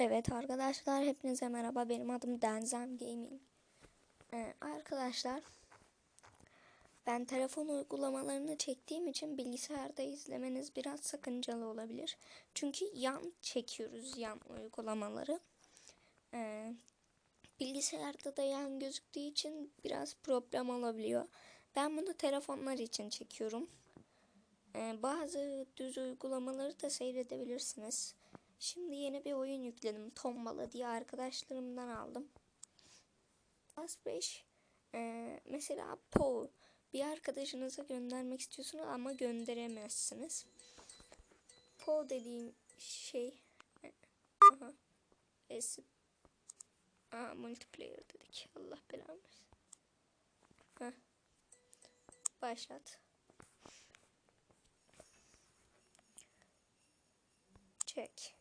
Evet arkadaşlar hepinize merhaba benim adım Denzem Gaming. Ee, arkadaşlar ben telefon uygulamalarını çektiğim için bilgisayarda izlemeniz biraz sakıncalı olabilir. Çünkü yan çekiyoruz yan uygulamaları. Ee, bilgisayarda da yan gözüktüğü için biraz problem olabiliyor. Ben bunu telefonlar için çekiyorum. Ee, bazı düz uygulamaları da seyredebilirsiniz. Şimdi yeni bir oyun yükledim. Tombala diye arkadaşlarımdan aldım. Plus 5 ee, mesela Po bir arkadaşınıza göndermek istiyorsunuz ama gönderemezsiniz. Po dediğim şey aha, es Aa, multiplayer dedik. Allah. Heh. Başlat. Çek.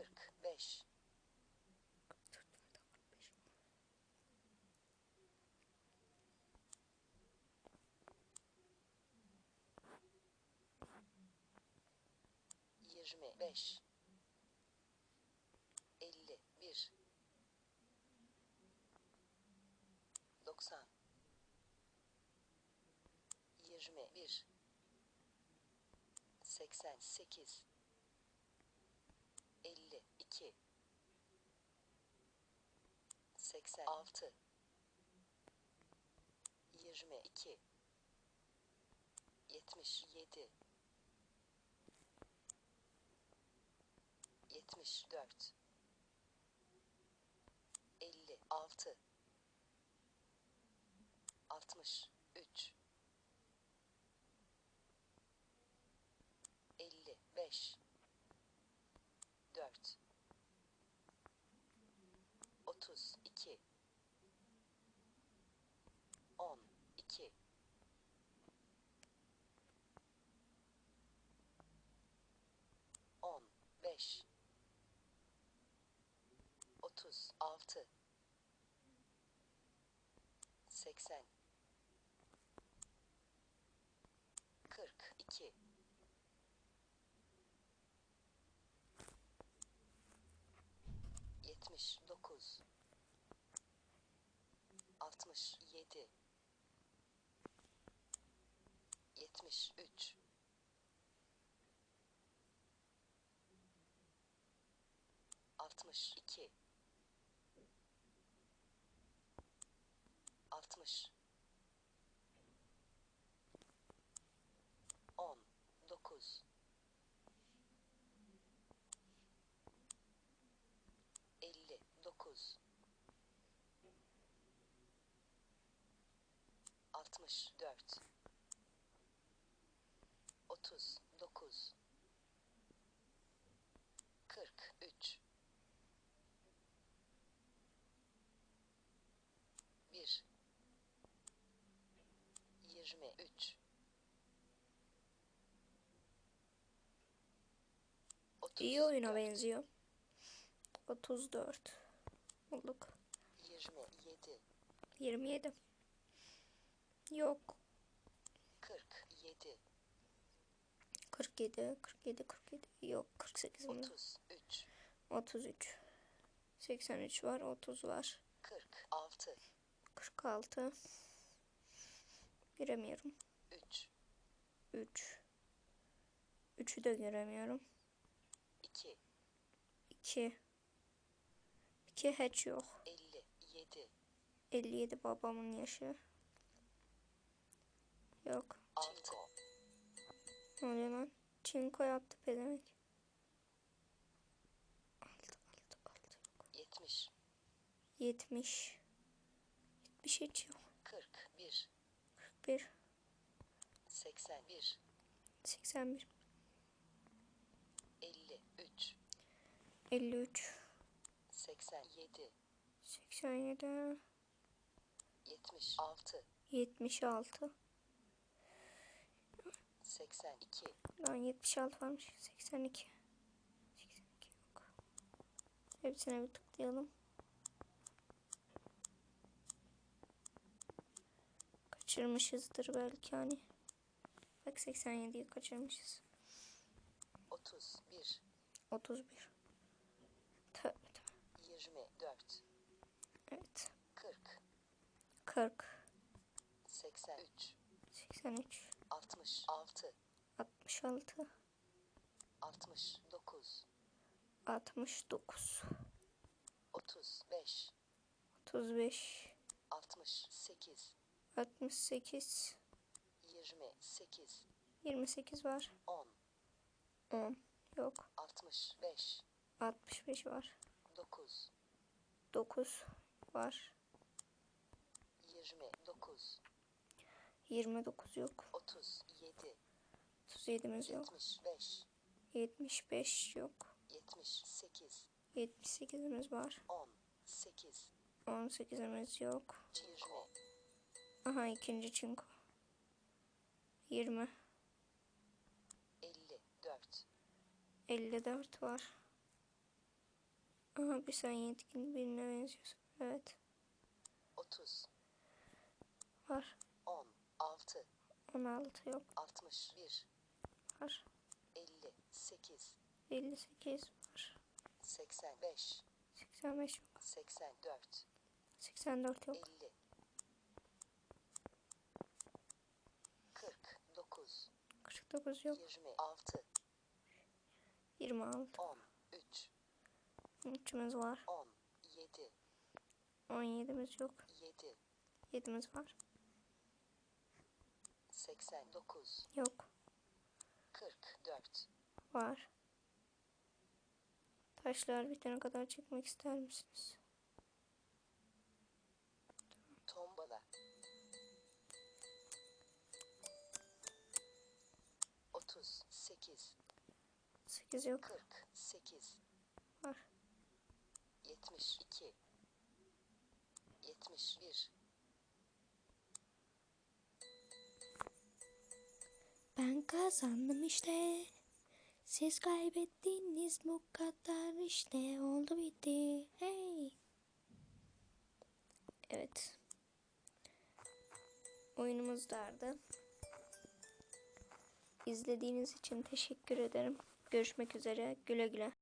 45 25 51 90 21 88 52 86 22 77 74 56 63 10, 2. On, beş, otuz, altı, seksen, kırk iki, yetmiş dokuz, altmış yedi, 12 15 36 80 42 79 67 73 62 60 10 9 59 64 39 43 1 23 İyi oyuna benziyor. 34 bulduk. 27 27 Yok 47 47 47 47 Yok 48 mi? 33 33 83 var 30 var. 46 46 Giremiyorum. 3 3 3'ü de göremiyorum 2 2 2 hatch yok. 57 57 babamın yaşı. Yok. 6 Ne oluyor lan? Çinko yaptı pedemek. 6 6 6 70 70 70 hiç yok. 41 41 81 81 53 53 87 87 76 76. 82 Lan 76 varmış. 82. 82 yok. Hepsine bir tıklayalım. Kaçırmışızdır belki hani. Bak 87'yi kaçırmışız. 31 31. Tövbe tövbe. 24 Evet. 40 40. 83 83. 66 66. 69 69. 35 35. 68 68. 28 28 var. 10 10. Yok. 65 65 var. 9 9 var. 29 29 yok. 37 37'miz yok. 75 75 yok. 78 78'imiz var. 18 18'imiz yok. 20 Aha ikinci çinko. 20. 54 54 var. Aha bir sen yetkin birine benziyorsun. Evet. 30 Var. 16 16 yok. 61 Var. 58 58 var. 85 85 yok. 84 84 yok. 50 49 49 yok. 26 26. 13 3'ümüz var. 17 17'miz yok. 7 7'miz var. 89 Yok. 44 Var. Taşlar bitene kadar çekmek ister misiniz? Tombala 38 8 yok. 48 Var. 72 71 Ben kazandım işte. Siz kaybettiniz bu kadar işte. Oldu bitti. Hey. Evet. Oyunumuz dardı. İzlediğiniz için teşekkür ederim. Görüşmek üzere. Güle güle.